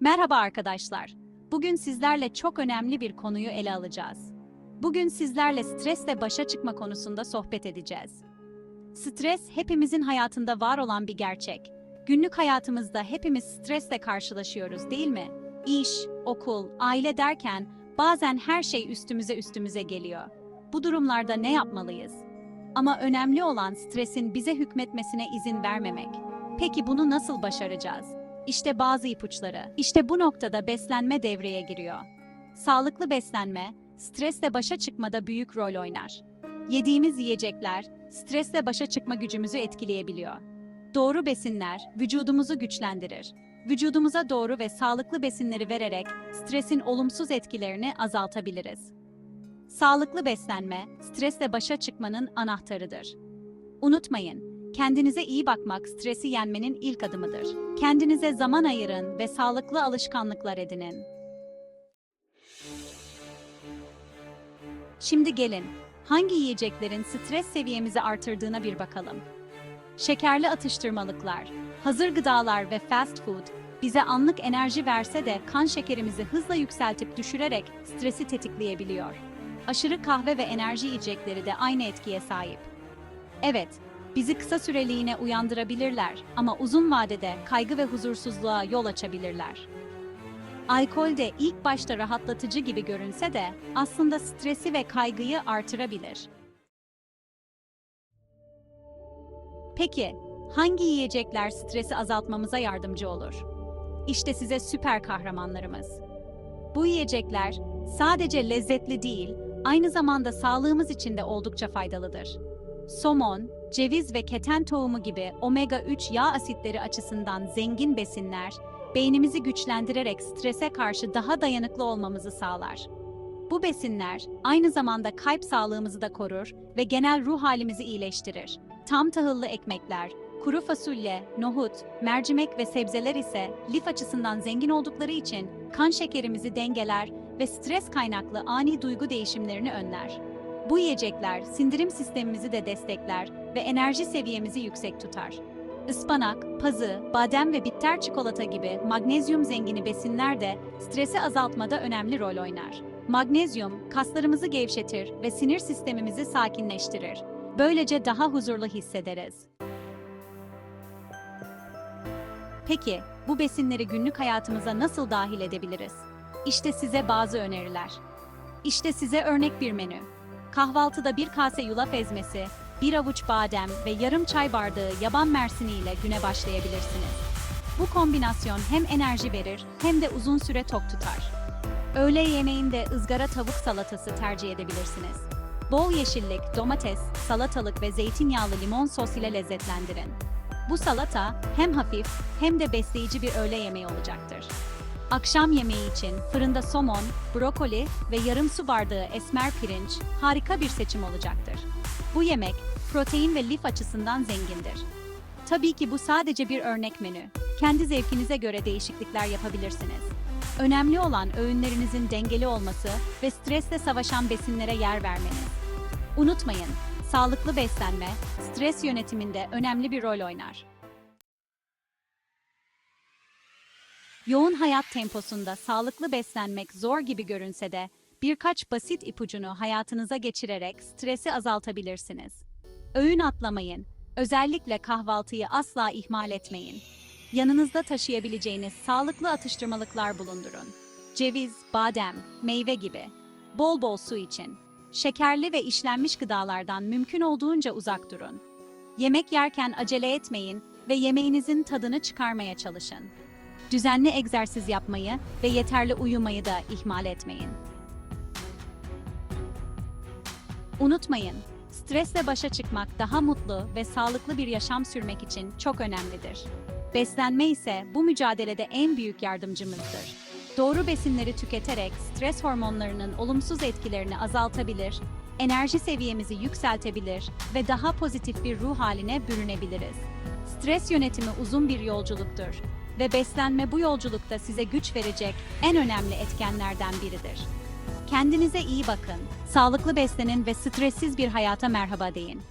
Merhaba arkadaşlar. Bugün sizlerle çok önemli bir konuyu ele alacağız. Bugün sizlerle stresle başa çıkma konusunda sohbet edeceğiz. Stres hepimizin hayatında var olan bir gerçek. Günlük hayatımızda hepimiz stresle karşılaşıyoruz, değil mi? İş, okul, aile derken bazen her şey üstümüze üstümüze geliyor. Bu durumlarda ne yapmalıyız? Ama önemli olan stresin bize hükmetmesine izin vermemek. Peki bunu nasıl başaracağız? İşte bazı ipuçları. İşte bu noktada beslenme devreye giriyor. Sağlıklı beslenme, stresle başa çıkmada büyük rol oynar. Yediğimiz yiyecekler, stresle başa çıkma gücümüzü etkileyebiliyor. Doğru besinler, vücudumuzu güçlendirir. Vücudumuza doğru ve sağlıklı besinleri vererek stresin olumsuz etkilerini azaltabiliriz. Sağlıklı beslenme, stresle başa çıkmanın anahtarıdır. Unutmayın, Kendinize iyi bakmak stresi yenmenin ilk adımıdır. Kendinize zaman ayırın ve sağlıklı alışkanlıklar edinin. Şimdi gelin, hangi yiyeceklerin stres seviyemizi artırdığına bir bakalım. Şekerli atıştırmalıklar, hazır gıdalar ve fast food bize anlık enerji verse de kan şekerimizi hızla yükseltip düşürerek stresi tetikleyebiliyor. Aşırı kahve ve enerji içecekleri de aynı etkiye sahip. Evet, Bizi kısa süreliğine uyandırabilirler ama uzun vadede kaygı ve huzursuzluğa yol açabilirler. Alkol de ilk başta rahatlatıcı gibi görünse de aslında stresi ve kaygıyı artırabilir. Peki, hangi yiyecekler stresi azaltmamıza yardımcı olur? İşte size süper kahramanlarımız. Bu yiyecekler sadece lezzetli değil, aynı zamanda sağlığımız için de oldukça faydalıdır. Somon, ceviz ve keten tohumu gibi omega-3 yağ asitleri açısından zengin besinler, beynimizi güçlendirerek strese karşı daha dayanıklı olmamızı sağlar. Bu besinler aynı zamanda kalp sağlığımızı da korur ve genel ruh halimizi iyileştirir. Tam tahıllı ekmekler, kuru fasulye, nohut, mercimek ve sebzeler ise lif açısından zengin oldukları için kan şekerimizi dengeler ve stres kaynaklı ani duygu değişimlerini önler. Bu yiyecekler sindirim sistemimizi de destekler ve enerji seviyemizi yüksek tutar. Ispanak, pazı, badem ve bitter çikolata gibi magnezyum zengini besinler de stresi azaltmada önemli rol oynar. Magnezyum, kaslarımızı gevşetir ve sinir sistemimizi sakinleştirir. Böylece daha huzurlu hissederiz. Peki, bu besinleri günlük hayatımıza nasıl dahil edebiliriz? İşte size bazı öneriler. İşte size örnek bir menü. Kahvaltıda bir kase yulaf ezmesi, bir avuç badem ve yarım çay bardağı yaban mersini ile güne başlayabilirsiniz. Bu kombinasyon hem enerji verir hem de uzun süre tok tutar. Öğle yemeğinde ızgara tavuk salatası tercih edebilirsiniz. Bol yeşillik, domates, salatalık ve zeytinyağlı limon sos ile lezzetlendirin. Bu salata hem hafif hem de besleyici bir öğle yemeği olacaktır. Akşam yemeği için fırında somon, brokoli ve yarım su bardağı esmer pirinç harika bir seçim olacaktır. Bu yemek protein ve lif açısından zengindir. Tabii ki bu sadece bir örnek menü. Kendi zevkinize göre değişiklikler yapabilirsiniz. Önemli olan öğünlerinizin dengeli olması ve stresle savaşan besinlere yer vermeniz. Unutmayın, sağlıklı beslenme, stres yönetiminde önemli bir rol oynar. Yoğun hayat temposunda sağlıklı beslenmek zor gibi görünse de birkaç basit ipucunu hayatınıza geçirerek stresi azaltabilirsiniz. Öğün atlamayın. Özellikle kahvaltıyı asla ihmal etmeyin. Yanınızda taşıyabileceğiniz sağlıklı atıştırmalıklar bulundurun. Ceviz, badem, meyve gibi. Bol bol su için. Şekerli ve işlenmiş gıdalardan mümkün olduğunca uzak durun. Yemek yerken acele etmeyin ve yemeğinizin tadını çıkarmaya çalışın. Düzenli egzersiz yapmayı ve yeterli uyumayı da ihmal etmeyin. Unutmayın, stresle başa çıkmak daha mutlu ve sağlıklı bir yaşam sürmek için çok önemlidir. Beslenme ise bu mücadelede en büyük yardımcımızdır. Doğru besinleri tüketerek stres hormonlarının olumsuz etkilerini azaltabilir, enerji seviyemizi yükseltebilir ve daha pozitif bir ruh haline bürünebiliriz. Stres yönetimi uzun bir yolculuktur ve beslenme bu yolculukta size güç verecek en önemli etkenlerden biridir. Kendinize iyi bakın, sağlıklı beslenin ve stressiz bir hayata merhaba deyin.